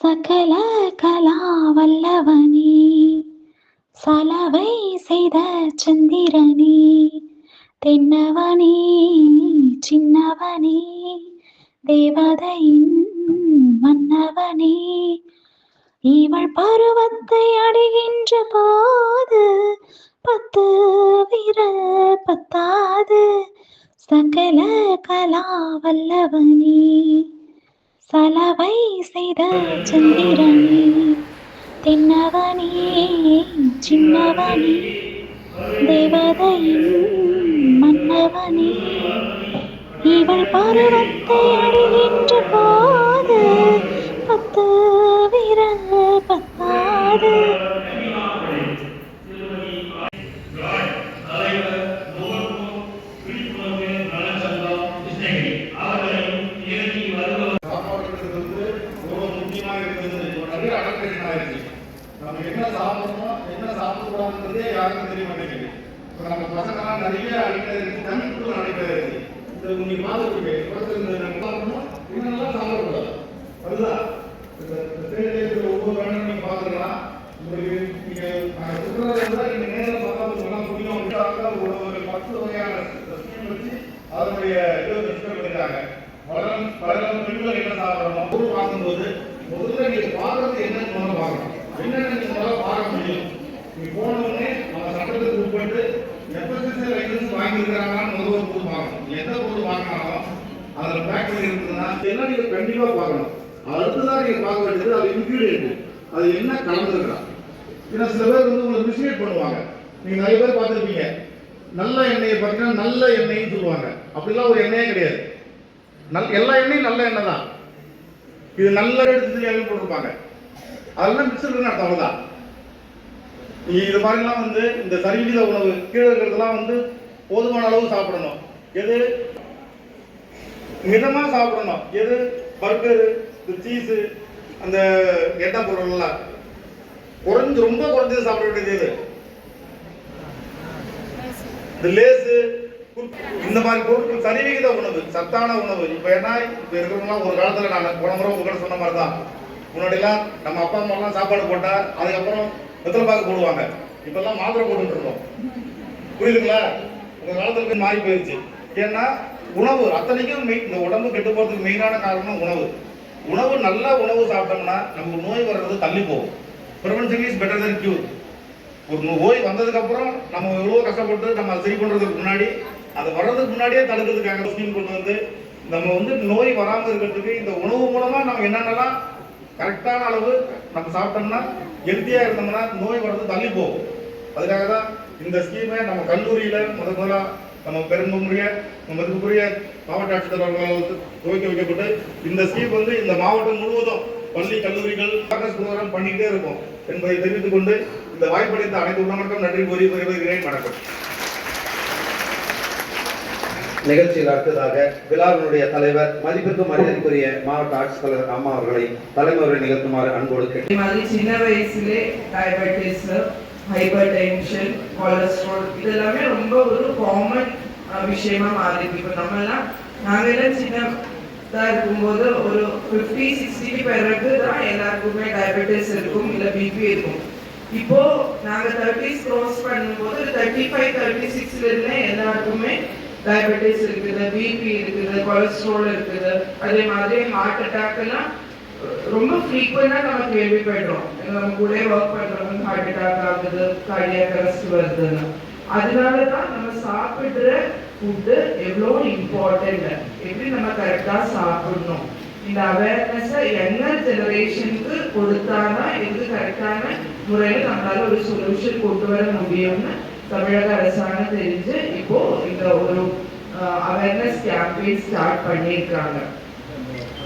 சகல கலாவல்லவனே சலவை செய்த சந்திரனே தென்னவனே சின்னவனே தேவதையின் மன்னவனே இவள் பருவத்தை அடைகின்ற போது பத்து விரல் பத்தாது சகல கலா வல்லவனே சலவை செய்த சந்திரனே. தென்னவனே சின்னவனே தேவதையின் மன்னவனே. இவள் பருவத்தை அடைகின்ற போ பத்து விரல் பத்தாது சாப்பாடுங்கிறது வந்து ரொம்ப முக்கியமாக இருக்கிறது ஒரு நல்ல அடக்கடினாக இருக்கு நம்ம என்ன சாப்பிடணும் என்ன சாப்பிடக்கூடாதுன்றதே யாருக்கும் தெரிய மாட்டேங்குது இப்போ நம்ம பசங்கலாம் நிறைய அடிக்கடி இருக்கு தண்ணி கூட அடிக்கடி இருக்கு இந்த நீங்க பார்த்துருப்பீங்க படத்தில் இந்த நம்ம சாப்பிடணும் என்னெல்லாம் சாப்பிடக்கூடாது அதுதான் இந்த இந்த தேடியில் ஒவ்வொரு வேணும் நீங்க பார்த்துக்கலாம் உங்களுக்கு நீங்க நாங்கள் சுற்றுலாவில் இருந்தால் நீங்க நேரில் பார்த்தா உங்களுக்கு புரியும் உங்களுக்கு ஒரு பத்து வகையான ஸ்கீம் வச்சு அதனுடைய இதை டிஸ்கஸ் பண்ணிருக்காங்க வளரும் வளரும் பெண்கள் என்ன சாப்பிடணும் ஊர் பார்க்கும்போது முதல்ல நீங்க பார்க்கறது என்னன்னு முதல்ல பார்க்கணும் என்னென்ன நீங்க முதல்ல பார்க்க முடியும் நீங்க போன உடனே நம்ம சட்டத்துக்கு உட்பட்டு எஃப்எஸ்எஸ்ஐ லைசன்ஸ் வாங்கியிருக்கிறாங்கன்னு முதல்ல ஒரு பொருள் பார்க்கணும் எந்த பொருள் வாங்கினாலும் அதில் பேக் பண்ணி இருக்குதுன்னா இதெல்லாம் நீங்க கண்டிப்பா பார்க்கணும் அடுத்ததான் நீங்க பார்க்க வேண்டியது அது இன்கிரீடியன்ட் அது என்ன கலந்துருக்கா ஏன்னா சில பேர் வந்து உங்களை மிஸ்லீட் பண்ணுவாங்க. நீங்க நிறைய பேர் பார்த்துருப்பீங்க. நல்ல எண்ணெயை பார்த்தீங்கன்னா நல்ல எண்ணெய்னு சொல்லுவாங்க. அப்படிலாம் ஒரு எண்ணெயே கிடையாது. நல் எல்லா எண்ணெயும் நல்ல எண்ணெய் தான். இது நல்ல எடுத்து எண்ணெய் போட்டிருப்பாங்க. அதெல்லாம் மிக்சர் அர்த்தம் அவ்வளோதான் இது மாதிரிலாம் வந்து இந்த சரிவீத உணவு கீழே இருக்கிறதுலாம் வந்து போதுமான அளவு சாப்பிடணும். எது? மிதமாக சாப்பிடணும். எது? பர்கரு இந்த சீஸு அந்த எண்ணெய் பொருள்லாம் குறைஞ்சு ரொம்ப குறைஞ்சது சாப்பிட வேண்டியது இந்த லேசு இந்த மாதிரி பொருட்கள் சரிவிகித உணவு சத்தான உணவு. இப்ப என்ன இப்ப இருக்கிறவங்களாம் ஒரு காலத்துல நான் போன முறை உங்ககிட்ட சொன்ன மாதிரி தான் முன்னாடிலாம் நம்ம அப்பா அம்மா எல்லாம் சாப்பாடு போட்டா அதுக்கப்புறம் வெத்தலை பாக்கு போடுவாங்க. இப்போல்லாம் மாத்திரை போட்டுட்டு இருக்கோம். புரியுதுங்களா? உங்க காலத்துல மாறி போயிருச்சு. ஏன்னா உணவு அத்தனைக்கும் இந்த உடம்பு கெட்டு போறதுக்கு மெயினான காரணம் உணவு. உணவு நல்ல உணவு சாப்பிட்டோம்னா நமக்கு நோய் வர்றது தள்ளி போகும். Prevention is better then cure ஒரு நோய் வந்ததுக்கப்புறம் நம்ம எவ்வளோ கஷ்டப்பட்டு நம்ம அதை சரி பண்ணுறதுக்கு முன்னாடி அது வர்றதுக்கு முன்னாடியே தடுக்கிறதுக்காக ஸ்கீம் கொண்டு வந்து நம்ம வந்து நோய் வராமல் இருக்கிறதுக்கு இந்த உணவு மூலமாக நம்ம என்னென்னலாம் கரெக்டான அளவு நம்ம சாப்பிட்டோம்னா ஹெல்த்தியாக இருந்தோம்னா நோய் வர்றது தள்ளி போகும். அதுக்காக தான் இந்த ஸ்கீமை நம்ம கல்லூரியில் முதல் முதலாக நம்ம பெரும்புரிய மதிப்புக்குரிய மாவட்ட ஆட்சித்தலைவர் துவக்கி வைக்கப்பட்டு இந்த ஸ்கீம் வந்து இந்த மாவட்டம் முழுவதும் பள்ளி கல்லூரிகள் ப்ரோக்ராம் பண்ணிக்கிட்டே இருக்கும் என்பதை தெரிவித்துக் கொண்டு இந்த வாய்ப்பளித்த அனைத்து உள்ளவர்களுக்கும் நன்றி கூறி வருகிறேன் வணக்கம். நிகழ்ச்சியில் அடுத்ததாக விழாவினுடைய தலைவர் மதிப்பிற்கும் மரியாதைக்குரிய மாவட்ட ஆட்சித்தலைவர் அம்மா அவர்களை தலைமுறை நிகழ்த்துமாறு அன்போடு கேட்டு இந்த மாதிரி சின்ன வயசுலே டயபெட்டிஸ் ஹைப்பர் டென்ஷன் கொலஸ்ட்ரால் இதெல்லாமே ரொம்ப ஒரு காமன் விஷயமா மாறி இருக்கு இப்போ நம்மலாம் நாங்கள் எல்லாம் சின்னதா இருக்கும்போது ஒரு ஃபிஃப்டி சிக்ஸ்டி பிறகு தான் எல்லாருக்குமே டயபெட்டிஸ் இருக்கும் இல்லை பிபி இருக்கும். இப்போ நாங்க தேர்ட்டிஸ் க்ராஸ் பண்ணும்போது தேர்ட்டி ஃபைவ் தேர்ட்டி சிக்ஸ்ல இருந்தே எல்லாருக்குமே டயபெட்டிஸ் இருக்குது பிபி இருக்குது கொலஸ்ட்ரால் இருக்குது. அதே மாதிரி ஹார்ட் அட்டாக் எல்லாம் ரொம்ப ஃப்ரீக்வெண்டா நம்ம கேள்விப்படுறோம் நம்ம கூட ஒர்க் பண்றவங்க ஹார்ட் அட்டாக் ஆகுது கார்டியாக் அரெஸ்ட் வருதுன்னு. அதனால தான் நம்ம சாப்பிட்ற ஃபுட்டு எவ்வளோ இம்பார்ட்டன்ட் எப்படி நம்ம கரெக்டா சாப்பிடணும்? இந்த அவேர்னஸை யங்கர் ஜெனரேஷனுக்கு கொடுத்தாதான் இது கரெக்டான முறையில் நம்மளால ஒரு சொல்யூஷன் கொண்டு வர முடியும்னு தமிழக அரசாங்கம் தெரிஞ்சு இப்போ இந்த ஒரு அவேர்னஸ் கேம்பெயின் ஸ்டார்ட் பண்ணியிருக்காங்க.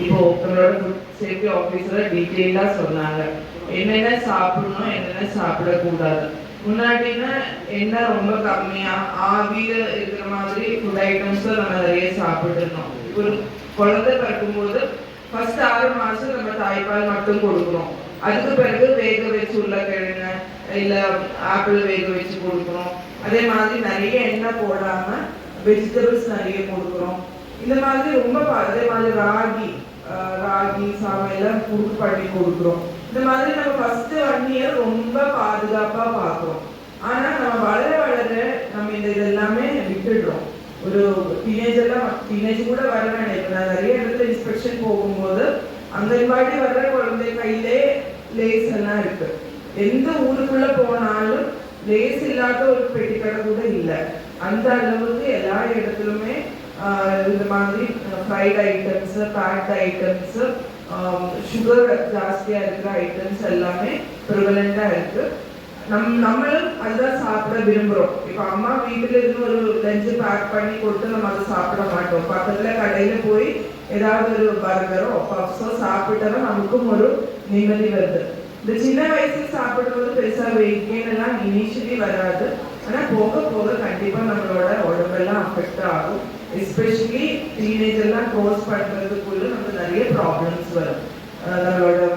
இப்போ நம்மளோட ஃபுட் சேஃப்டி ஆஃபீஸர் டீட்டெயிலாக சொன்னாங்க. என்னென்ன சாப்பிடணும் என்னென்ன சாப்பிடக்கூடாது? முன்னாடினா என்ன ரொம்ப கம்மியா? ஆவியில இருக்கிற மாதிரி ஃபுட் ஐட்டம்ஸ் நம்ம நிறைய சாப்பிட்டுருந்தோம் ஒரு குழந்தை பிறக்கும்போது ஃபர்ஸ்ட் ஆறு மாசம் நம்ம தாய்ப்பால் மட்டும் கொடுக்குறோம். அதுக்கு பிறகு வேக வச்சு உருளைக்கிழங்கு இல்ல ஆப்பிள் வேக வச்சு கொடுக்குறோம். அதே மாதிரி நிறைய எண்ணெய் போடாம வெஜிடபிள்ஸ் நிறைய கொடுக்குறோம். இந்த மாதிரி ரொம்ப அதே மாதிரி ராகி ராகி சாமையெல்லாம் எல்லாம் பண்ணி கொடுக்குறோம். இந்த மாதிரி நம்ம ஃபர்ஸ்ட் ஒன் இயர் ரொம்ப பாதுகாப்பா பார்க்குறோம் ஆனா நம்ம வளர வளர நம்ம இந்த இதெல்லாமே விட்டுடுறோம். ஒரு டீனேஜ் எல்லாம் டீனேஜ் கூட வர வேண்டாம் இப்போ நான் நிறைய இடத்துல இன்ஸ்பெக்ஷன் போகும்போது அங்கன்வாடி வர்ற குழந்தை கையிலே லேஸ் எல்லாம் இருக்கு. எந்த ஊருக்குள்ள போனாலும் லேஸ் இல்லாத ஒரு பெட்டி கடை கூட இல்லை. அந்த அளவுக்கு எல்லா இடத்துலுமே இந்த மாதிரி fried items baked items Um, sugar ஜாஸ்தியாக இருக்கிற ஐட்டம்ஸ் எல்லாமே ப்ரிவலண்டா இருக்கு. நம் நம்மளும் அதுதான் சாப்பிட விரும்புறோம். இப்போ அம்மா வீட்டில் இருந்து ஒரு லஞ்சு பேக் பண்ணி கொடுத்து நம்ம அதை சாப்பிட மாட்டோம். பக்கத்தில் கடையில் போய் ஏதாவது ஒரு பர்கரோ பப்ஸோ சாப்பிட்டா நமக்கும் ஒரு நிம்மதி வருது. இந்த சின்ன வயசுல சாப்பிடும்போது பெருசாக வெயிட் கெயின் எல்லாம் இனிஷியலி வராது. ஆனால் போக போக கண்டிப்பா நம்மளோட உடம்பெல்லாம் அஃபெக்ட் ஆகும். எஸ்பெஷலி டீனேஜ் எல்லாம் க்ரோஸ் பண்றதுக்குள்ள நமக்கு நிறைய ப்ராப்ளம்ஸ் வரும். அஹ் நம்மளோட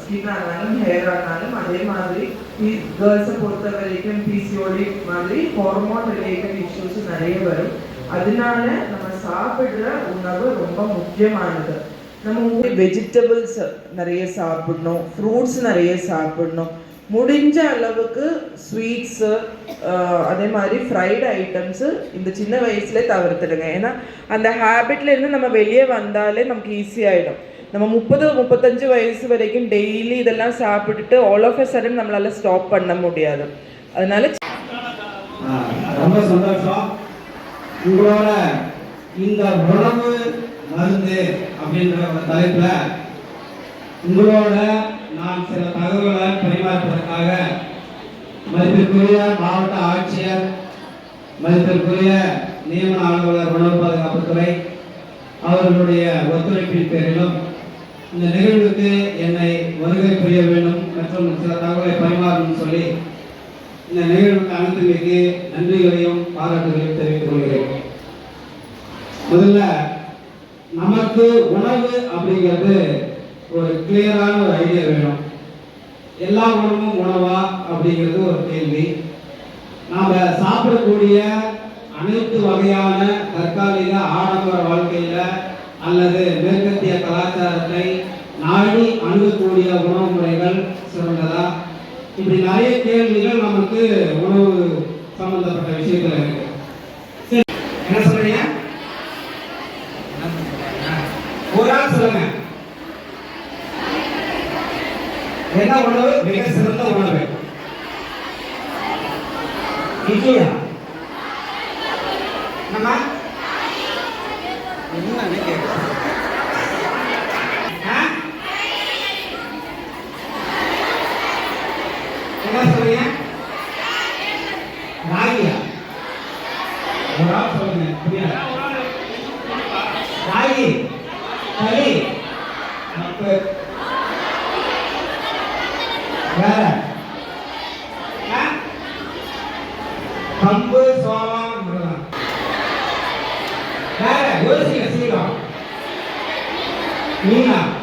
ஸ்கின் ஆனாலும் ஹேர் ஆனாலும் அதே மாதிரி கேர்ள்ஸை பொறுத்த வரைக்கும் பிசிஓடி மாதிரி ஹார்மோன் ரிலேட்டட் இஷ்யூஸ் நிறைய வரும். அதனால நம்ம சாப்பிடுற உணவு ரொம்ப முக்கியமானது. நம்ம வெஜிடபிள்ஸ் நிறைய சாப்பிடணும் ஃப்ரூட்ஸ் நிறைய சாப்பிடணும். முடிஞ்ச அளவுக்கு ஸ்வீட்ஸு அதே மாதிரி ஃப்ரைடு ஐட்டம்ஸு இந்த சின்ன வயசுலேயே தவிர்த்துடுங்க. ஏன்னா அந்த ஹேபிட்லேருந்து இருந்து நம்ம வெளியே வந்தாலே நமக்கு ஈஸியாகிடும் நம்ம முப்பது முப்பத்தஞ்சு வயசு வரைக்கும் டெய்லி இதெல்லாம் சாப்பிட்டுட்டு ஆல் ஆஃப் அ சடன் நம்மளால ஸ்டாப் பண்ண முடியாது. அதனால ரொம்ப சந்தோஷம். உங்களோட இந்த உணவு மருந்து அப்படின்ற தலைப்புல உங்களோட நான் சில தகவல்களை பரிமாறுவதற்காக மதிப்பிற்குரிய மாவட்ட ஆட்சியர் மதிப்பிற்குரிய நியமன அலுவலர் உணவு பாதுகாப்புத்துறை அவர்களுடைய ஒத்துழைப்பின் பேரிலும் இந்த நிகழ்வுக்கு என்னை வருகை புரிய வேண்டும் மற்றும் சில தகவலை பரிமாறணும் சொல்லி இந்த நிகழ்வுக்கு அனைத்துமைக்கு நன்றிகளையும் பாராட்டுகளையும் தெரிவித்துக் கொள்கிறேன். முதல்ல நமக்கு உணவு அப்படிங்கிறது ஒரு கிளியரான ஒரு ஐடியா வேணும். எல்லா உணவும் உணவா அப்படிங்கிறது ஒரு கேள்வி. நாம் சாப்பிடக்கூடிய அனைத்து வகையான தற்காலிக ஆடம்பர வாழ்க்கையில் அல்லது மேற்கத்திய கலாச்சாரத்தை நாடி அணுகக்கூடிய உணவு முறைகள் சிறந்ததா? இப்படி நிறைய கேள்விகள் நமக்கு உணவு சம்பந்தப்பட்ட விஷயங்கள் இருக்கு. Какие? 我的心也是一个你呢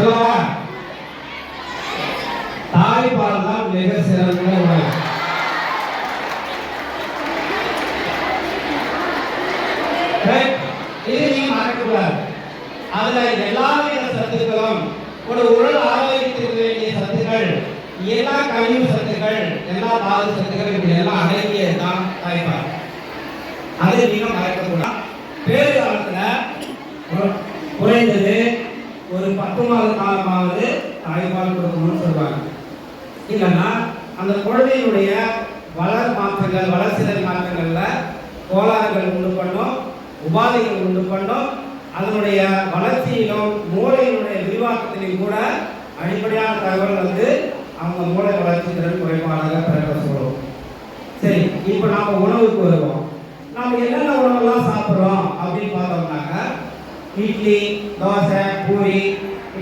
சொல்லவா தாய்ப்பால் தான் மிக சிறந்த உணவு இது நீங்க மறக்கக்கூடாது அதுல எல்லா வித சத்துக்களும் ஒரு உடல் ஆரோக்கியத்திற்கு வேண்டிய எல்லா கழிவு சத்துக்கள் எல்லா தாது சத்துக்கள் இப்படி எல்லாம் அடங்கியது தான் தாய்ப்பால் அதை நீங்கள் மறக்கக்கூடாது பேரு காலத்துல ஒரு- குறைந்தது ஒரு பத்து மாத காலமாவது தாய்ப்பால் கொடுக்கணும்னு சொல்லுவாங்க. இல்லைன்னா அந்த குழந்தையினுடைய வளர் மாற்றங்கள் வளர்ச்சிதல் மாற்றங்களில் கோளாறுகள் உண்டு பண்ணும் உபாதைகள் உண்டு பண்ணும் அதனுடைய வளர்ச்சியிலும் மூளையினுடைய விரிவாக்கத்திலையும் கூட அடிப்படையான தகவல் வந்து அவங்க மூளை வளர்ச்சி திறன் குறைபாடாக பிறக்க சொல்லுவோம் சரி இப்போ நாம் உணவுக்கு வருவோம். நாம் என்னென்ன உணவெல்லாம் சாப்பிட்றோம் அப்படின்னு பார்த்தோம்னாக்க இட்லி தோசை பூரி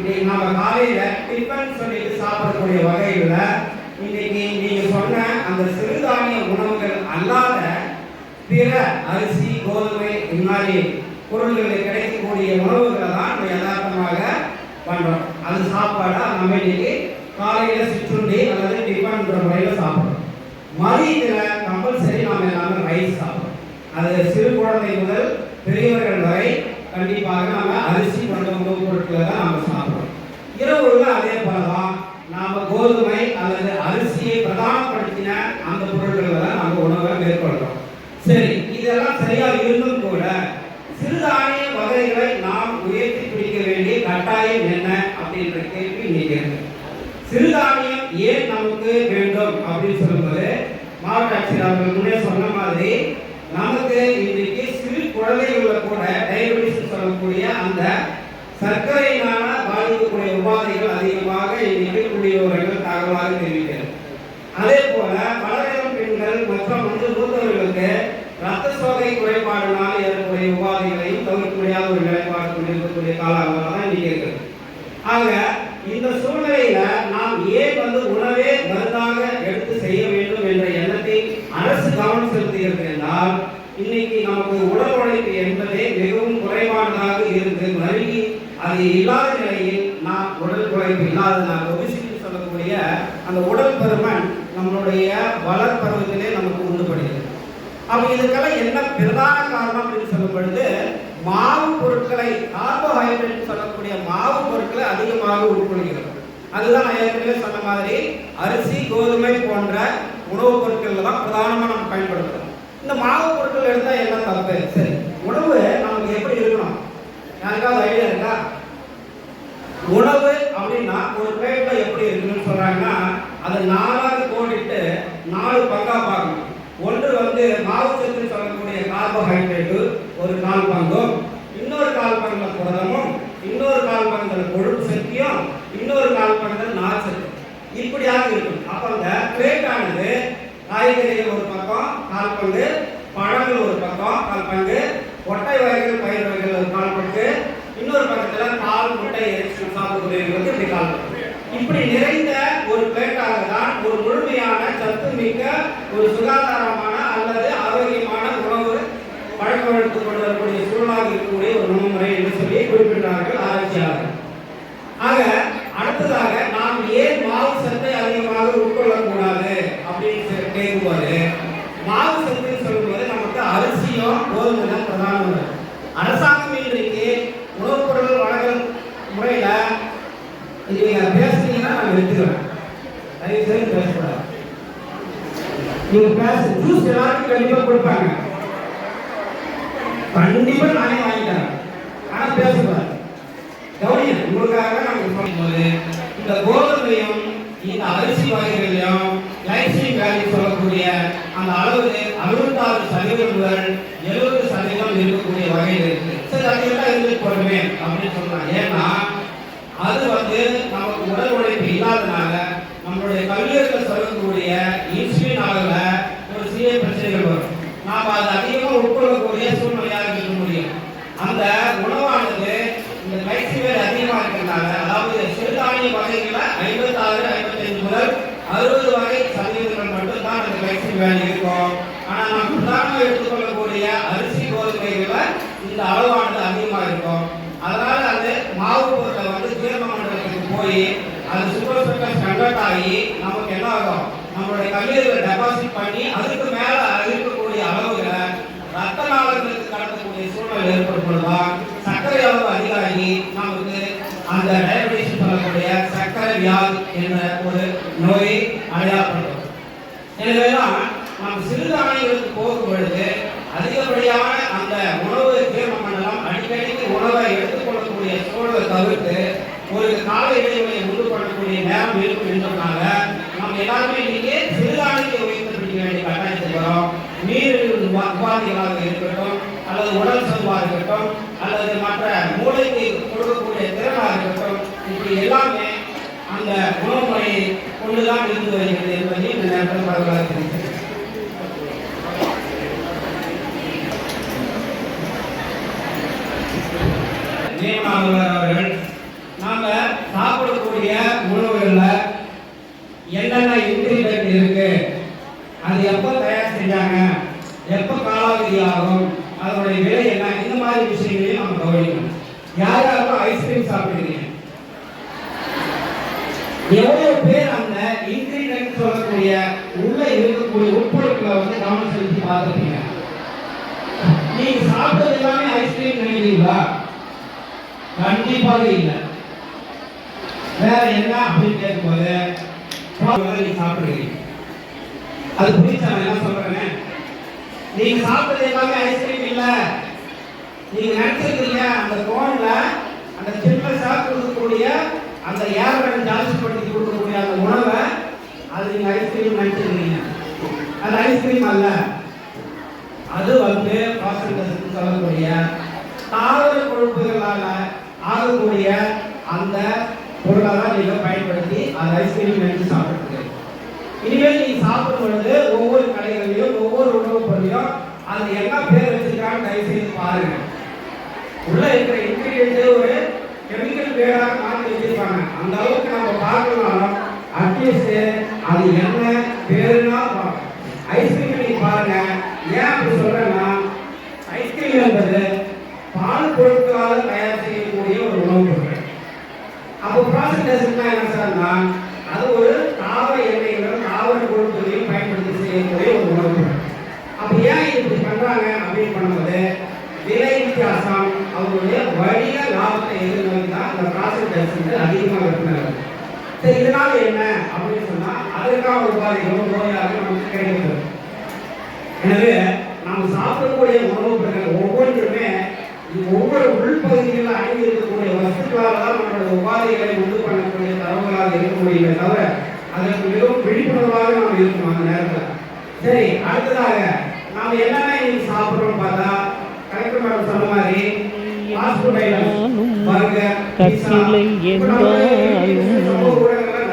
இப்படி நம்ம காலையில டிஃபன் சொல்லிட்டு சாப்பிடக்கூடிய வகையில இன்னைக்கு நீங்க சொன்ன அந்த சிறுதானிய உணவுகள் அல்லாத பிற அரிசி கோதுமை இந்த மாதிரி பொருள்களில் கிடைக்கக்கூடிய உணவுகளை தான் நம்ம யதார்த்தமாக பண்றோம். அது சாப்பாடா நம்ம இன்னைக்கு காலையில சிற்றுண்டி அல்லது டிஃபன்ன்ற முறையில சாப்பிடுறோம். மதியத்துல கம்பல்சரி நாம எல்லாமே ரைஸ் சாப்பிடுறோம். அது சிறு குழந்தை முதல் பெரியவர்கள் வரை கண்டிப்பாக நாம அரிசி போன்ற உணவுப் பொருட்களை தான் நாம சாப்பிடுறோம். இரவுல அதே போலதான் நாம கோதுமை அல்லது அரிசியை பிரதானப்படுத்தின அந்த பொருட்களை தான் நாம உணவை மேற்கொள்றோம். சரி இதெல்லாம் சரியா இருந்தும் கூட சிறுதானிய வகைகளை நாம் உயர்த்தி பிடிக்க வேண்டிய கட்டாயம் என்ன அப்படின்ற கேள்வி இன்னைக்கு சிறுதானியம் ஏன் நமக்கு வேண்டும் அப்படின்னு சொல்லும்போது மாவட்ட ஆட்சியர் அவர்கள் முன்னே சொன்ன மாதிரி நமக்கு இந்த சிறு குழந்தைகள கூட டயபெட்டிஸ் சொல்லக்கூடிய அந்த சர்க்கரையினால பாதிக்கக்கூடிய உபாதைகள் அதிகமாக இருக்கக்கூடியவர்கள் தகவலாக தெரிவிக்கிறது. அதே போல பலரிடம் பெண்கள் மற்றும் வந்து மூத்தவர்களுக்கு ரத்த சோகை குறைபாடுனால் ஏற்படக்கூடிய உபாதைகளையும் தவிர்க்க முடியாத ஒரு நிலைப்பாடு கொண்டிருக்கக்கூடிய காலங்களாக தான் இன்னைக்கு இருக்கிறது ஆக இந்த சூழ்நிலையில நாம் ஏன் வந்து உணவே மருந்தாக எடுத்து செய்ய வேண்டும் என்ற எண்ணத்தை அரசு கவனம் செலுத்துகிறது என்றால் இன்னைக்கு நமக்கு உடல் உழைப்பு என்பதே மிகவும் குறைவானதாக இருந்து மருகி அது இல்லாத நிலையில் நாம் உடல் உழைப்பு இல்லாதனால் ஒபிசிட்டி சொல்லக்கூடிய அந்த உடல் பருமன் நம்மளுடைய வளர்ப்பருவத்திலே நமக்கு உண்டுபடுகிறது. அப்போ இதுக்கெல்லாம் என்ன பிரதான காரணம் அப்படின்னு சொல்லும் பொழுது மாவு பொருட்களை கார்போஹைட்ரேட் சொல்லக்கூடிய மாவு பொருட்களை அதிகமாக உட்கொள்கிறது. அதுதான் நான் ஏற்கனவே சொன்ன மாதிரி அரிசி கோதுமை போன்ற உணவுப் பொருட்கள்ல தான் பிரதானமாக நம்ம பயன்படுத்துகிறோம் இந்த மாவு பொருட்கள் எடுத்தால் என்ன தப்பு? சரி உணவு நமக்கு எப்படி இருக்கணும் யாருக்காவது ஐடியா இருக்கா உணவு அப்படின்னா ஒரு பிளேட்ல எப்படி இருக்குன்னு சொல்றாங்கன்னா அதை நாலாக கோடிட்டு நாலு பங்கா பார்க்கணும் ஒன்று வந்து மாவு சத்துன்னு சொல்லக்கூடிய கார்போஹைட்ரேட்டு ஒரு கால் பங்கும் இன்னொரு கால் பங்குல புரதமும் இன்னொரு கால் பங்குல கொழுப்பு சக்தியும் இன்னொரு கால் பங்குல நார் சத்து இப்படியாக இருக்கும் அப்ப அந்த பிளேட் ஆனது காய்கறிகள் ஒரு பக்கம் கால் பங்கு பழங்கள் ஒரு பக்கம் கால் பங்கு ஒட்டை வகைகள் பயிர் வகைகள் ஒரு கால் பங்கு இன்னொரு பக்கத்துல பால் முட்டை இறைச்சி சாப்பிடக்கூடியவர்களுக்கு இப்படி கால் பங்கு இப்படி நிறைந்த ஒரு பேட்டாக தான் ஒரு முழுமையான சத்து மிக்க ஒரு சுகாதாரமான அல்லது ஆரோக்கியமான உணவு பழக்க வழக்கு கொண்டு சூழலாக இருக்கக்கூடிய ஒரு உணவு முறை என்று சொல்லி குறிப்பிட்டார்கள் ஆராய்ச்சியாளர் ஆக அடுத்ததாக நாம் ஏன் மாவு சத்தை அதிகமாக உட்கொள்ளக்கூடாது அப்படின்னு சொல்லி கேட்கும்போது மாவு சத்துன்னு சொல்லும்போது நமக்கு அரிசியும் கோதுமை தான் பிரதான அரசாங்கம் இன்றைக்கு உணவுப் பொருட்கள் வழங்கல் முறையில இது நீங்க பேசுனீங்கன்னா நான் எடுத்துக்கிறேன் தயவு செய்து பேசக்கூடாது நீங்க பேச ஜூஸ் எல்லாருக்கும் கண்டிப்பா கொடுப்பாங்க. கண்டிப்பா நானே வாங்கிட்டேன் ஆனா பேசக்கூடாது கவனிங்க உங்களுக்காக நாங்க சொல்லும்போது இந்த கோதுமையும் இந்த அரிசி வகைகளையும் லைசிங் வேலி சொல்லக்கூடிய அந்த அளவு அறுபத்தாறு சதவீதம் முதல் எழுபது சதவீதம் இருக்கக்கூடிய வகையில் இருக்கு. சரி அது எல்லாம் இருந்து போடுமே அப்படின்னு சொன்னாங்க ஏன்னா அது வந்து நமக்கு உடல் உழைப்பு இல்லாதனால நம்மளுடைய கல்லூரியில் சொல்லக்கூடிய இன்சுலின் அளவுல ஒரு சிறிய பிரச்சனைகள் வரும் நாம் அதை அதிகமாக உட்கொள்ளக்கூடிய சூழ்நிலையாக இருக்க முடியும் அந்த உணவானது இந்த கிளைசிமேட் அதாவது சிறுதானிய வகைகளை ஐம்பத்தாறு ஐம்பத்தைந்து முதல் அறுபது வகை சதவீதங்கள் மட்டும்தான் அந்த கிளைசின் வேலை இருக்கும். ஆனால் நாம் உதாரணம் எடுத்துக்கொள்ளக்கூடிய அரிசி கோதுமைகளை இந்த அளவானது அதிகமாக இருக்கும். அதனால அது மாவு பொருளை வந்து ஜீரண மண்டலத்துக்கு போய் அது சுகர் சர்க்கஸ் கன்வெர்ட் ஆகி நமக்கு என்ன ஆகும்? நம்மளுடைய கல்லீரலை டெபாசிட் பண்ணி அதுக்கு மேல இருக்கக்கூடிய அளவுகளை ரத்த நாளங்களுக்கு கடத்தக்கூடிய சூழ்நிலை ஏற்படும் பொழுதுதான் சர்க்கரை அளவு அதிகமாகி நமக்கு அந்த டயபெட்டிஸ் சொல்லக்கூடிய சர்க்கரை வியாதி என்ற ஒரு நோயை அடையாளப்படுத்தும். எனவேதான் நாம் சிறுதானியங்களுக்கு போகும் பொழுது அதிகப்படியான அந்த உணவு ஜீரண மண்டலம் அடிக்கடிக்கு உணவை எடுத்துக்கொள்ளக்கூடிய சூழலை தவிர்த்து ஒரு கால இடைவெளியை உண்டு பண்ணக்கூடிய நேரம் இருக்கும் என்றதுனால நாம் எல்லாருமே இன்னைக்கு சிறுதானியத்தை உயர்த்த வேண்டிய கட்டாயத்துக்கு வரோம். நீரிழிவு உபா- உபாதைகளாக இருக்கட்டும் அல்லது உடல் சோர்வாக இருக்கட்டும் அல்லது மற்ற மூளைக்கு கொடுக்கக்கூடிய திறனாக இருக்கட்டும் இப்படி எல்லாமே அந்த உணவு முறையை கொண்டுதான் இருந்து வருகிறது என்பதை இந்த நேரத்தில் பரவலாக தெரிவிக்கிறேன். நியமனாளர் அவர்கள் நாம சாப்பிடக்கூடிய உணவுகள்ல என்னென்ன இன்கிரீடியன்ட் இருக்கு அது எப்போ தயார் செஞ்சாங்க எப்போ காலாவதி ஆகும் அதனுடைய விலை என்ன இந்த மாதிரி விஷயங்களையும் நம்ம கவனிக்கணும் யார் யாருக்கும் ஐஸ்கிரீம் சாப்பிடுறீங்க எவ்வளவு பேர் அந்த இன்கிரீடியன்ட் சொல்லக்கூடிய உள்ள இருக்கக்கூடிய உட்பொருட்களை வந்து கவனம் செலுத்தி பார்த்துருப்பீங்க நீங்க சாப்பிட்டது எல்லாமே ஐஸ்கிரீம் நினைக்கிறீங்களா கண்டிப்பாக இல்லை வேற என்ன அப்படின்னு கேட்கும்போது பால் நீங்க சாப்பிடுறீங்க அது புரிஞ்சா நான் என்ன சொல்றேன் நீங்க சாப்பிட்டது எல்லாமே ஐஸ்கிரீம் இல்ல. நீங்க நினைச்சிருக்கீங்க அந்த கோன்ல அந்த சின்ன சாப்பிடக்கூடிய அந்த ஏர்வன் ஜாஸ்தி பண்ணி கொடுக்கக்கூடிய அந்த உணவை அது நீங்க ஐஸ்கிரீம் நினைச்சிருக்கீங்க அது ஐஸ்கிரீம் அல்ல. அது வந்து பாசங்களுக்கு சொல்லக்கூடிய தாவர கொழுப்புகளால ஆகக்கூடிய அந்த பொருளை தான் நீங்க பயன்படுத்தி அந்த ஐஸ்கிரீம் நினைச்சு சாப்பிடுறது இனிமேல் நீ சாப்பிடும் பொழுது ஒவ்வொரு கடைகளையும் ஒவ்வொரு உணவுப் பொருளையும் அது என்ன பேர் வச்சிருக்கான்னு தயவு செய்து பாருங்க உள்ள இருக்கிற இன்கிரியன்ட் ஒரு கெமிக்கல் பேராக மாற்றி வச்சிருக்காங்க அந்த அளவுக்கு நம்ம பார்க்கணும் அட்லீஸ்ட் அது என்ன பேருனா ஐஸ்கிரீம் நீங்க பாருங்க ஏன் அப்படி சொல்றேன்னா ஐஸ்கிரீம் என்பது பால் பொருட்களால் தயார் செய்யக்கூடிய ஒரு உணவுப் பொருள் அப்போ ப்ராசஸ் என்ன சார்னா அது ஒரு தாவர எண்ணெய்களும் தாவர கொழுப்புகளையும் பயன்படுத்தி செய்யக்கூடிய ஒரு உணவுப் பொருள் அப்போ ஏன் இப்படி பண்றாங்க அப்படின்னு பண்ணும்போது விலை வித்தியாசம் அவங்களுடைய வணிக லாபத்தை எதிர்நோக்கி தான் இந்த ப்ராசஸ் டெஸ்ட் அதிகமாக விற்பனை சரி இதனால என்ன அப்படின்னு சொன்னா அதற்கான உபாதைகளும் நோயாக நமக்கு கிடைக்கிறது. எனவே நாம் சாப்பிடக்கூடிய உணவுப் பொருட்கள் ஒவ்வொன்றுமே ஒவ்வொரு உள்பகுதிகளில் அடங்கி இருக்கக்கூடிய வஸ்துக்களால் தான் நம்மளுடைய உபாதைகளை உண்டு பண்ணக்கூடிய தரவுகளாக இருக்க முடியுமே தவிர அதற்கு மிகவும் விழிப்புணர்வாக நாம் இருக்கணும் அந்த நேரத்தில். சரி அடுத்ததாக நாம் என்னென்ன இன்னைக்கு சாப்பிட்றோம் பார்த்தா கலெக்டர் மேடம் சொன்ன மாதிரி பர்கர் கற்சிலை என்றாலும்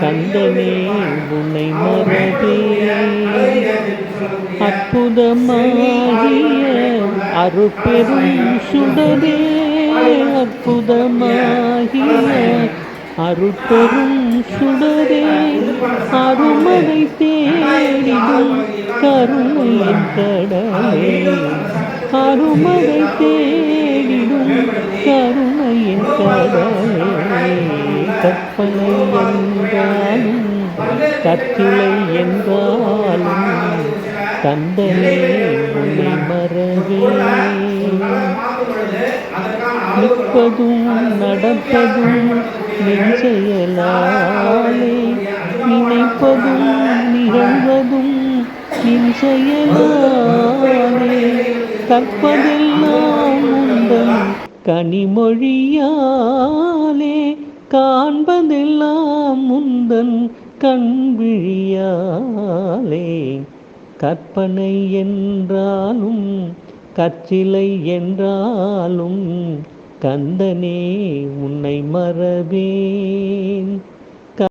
கந்தமே உன்னை மறவே அற்புதமாகிய அருப்பெரும் சுடரே. அற்புதமாகிய அருட்பெரும் சுடரே. அருமதை தேடிடும் கருணையின் கடலே. அருமதை தேடிடும் கருணையின் கடலே கற்பனை என்றாலும் கற்சிலை என்றாலும் தந்தனே உன்னை மறவே நிற்பதும் நடப்பதும் நெஞ்செயலாலே நினைப்பதும் நிகழ்வதும் நெஞ்செயலாலே கற்பதெல்லாம் உந்தன் கனிமொழியாலே காண்பதெல்லாம் முந்தன் கண்விழியாலே. கற்பனை என்றாலும் கச்சிலை என்றாலும் கந்தனே உன்னை மறவேன்.